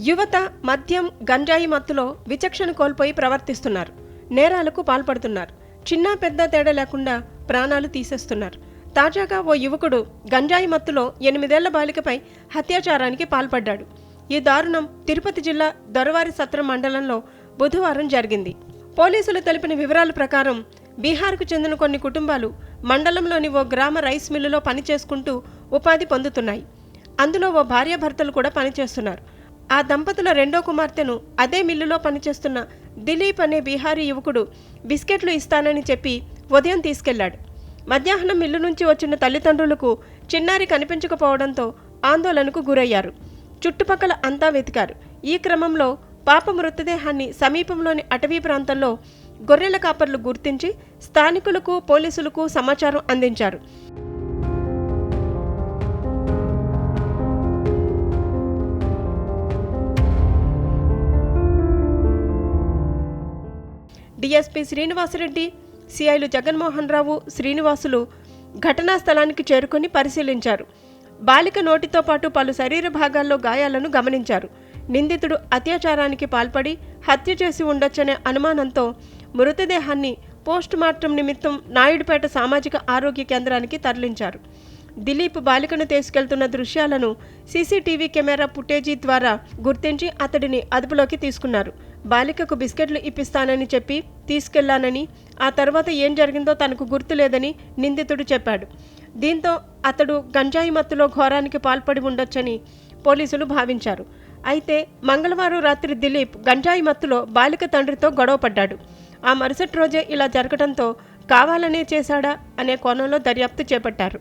యువత మద్యం గంజాయి మత్తులో విచక్షణ కోల్పోయి ప్రవర్తిస్తున్నారు. నేరాలకు పాల్పడుతున్నారు. చిన్న పెద్ద తేడా లేకుండా ప్రాణాలు తీసేస్తున్నారు. తాజాగా ఓ యువకుడు గంజాయి మత్తులో ఎనిమిదేళ్ళ బాలికపై హత్యాచారానికి పాల్పడ్డాడు. ఈ దారుణం తిరుపతి జిల్లా దొరవారి సత్రం మండలంలో బుధవారం జరిగింది. పోలీసులు తెలిపిన వివరాల ప్రకారం బీహార్కు చెందిన కొన్ని కుటుంబాలు మండలంలోని ఓ గ్రామ రైస్ మిల్లులో పనిచేసుకుంటూ ఉపాధి పొందుతున్నాయి. అందులో ఓ భార్యాభర్తలు కూడా పనిచేస్తున్నారు. ఆ దంపతుల రెండో కుమార్తెను అదే మిల్లులో పనిచేస్తున్న దిలీప్ అనే బీహారీ యువకుడు బిస్కెట్లు ఇస్తానని చెప్పి ఉదయం తీసుకెళ్ళాడు. మధ్యాహ్నం మిల్లు నుంచి వచ్చిన తల్లిదండ్రులకు చిన్నారి కనిపించకపోవడంతో ఆందోళనకు గురయ్యారు. చుట్టుపక్కల అంతా వెతికారు. ఈ క్రమంలో పాప మృతదేహాన్ని సమీపంలోని అటవీ ప్రాంతంలో గొర్రెల కాపర్లు గుర్తించి స్థానికులకు పోలీసులకు సమాచారం అందించారు. డీఎస్పీ శ్రీనివాసరెడ్డి సిఐలు జగన్మోహన్ రావు శ్రీనివాసులు ఘటనా స్థలానికి చేరుకొని పరిశీలించారు. బాలిక నోటితో పాటు పలు శరీర భాగాల్లో గాయాలను గమనించారు. నిందితుడు అత్యాచారానికి పాల్పడి హత్య చేసి ఉండొచ్చనే అనుమానంతో మృతదేహాన్ని పోస్ట్ మార్టం నిమిత్తం నాయుడుపేట సామాజిక ఆరోగ్య కేంద్రానికి తరలించారు. దిలీప్ బాలికను తీసుకెళ్తున్న దృశ్యాలను సీసీటీవీ కెమెరా ఫుటేజీ ద్వారా గుర్తించి అతడిని అదుపులోకి తీసుకున్నారు. బాలికకు బిస్కెట్లు ఇప్పిస్తానని చెప్పి తీసుకెళ్ళానని ఆ తర్వాత ఏం జరిగిందో తనకు గుర్తులేదని నిందితుడు చెప్పాడు. దీంతో అతడు గంజాయి మత్తులో ఘోరానికి పాల్పడి ఉండొచ్చని పోలీసులు భావించారు. అయితే మంగళవారం రాత్రి దిలీప్ గంజాయి మత్తులో బాలిక తండ్రితో గొడవపడ్డాడు ఆ మరుసటి రోజే ఇలా జరగడంతో కావాలనే చేశాడా అనే కోణంలో దర్యాప్తు చేపట్టారు.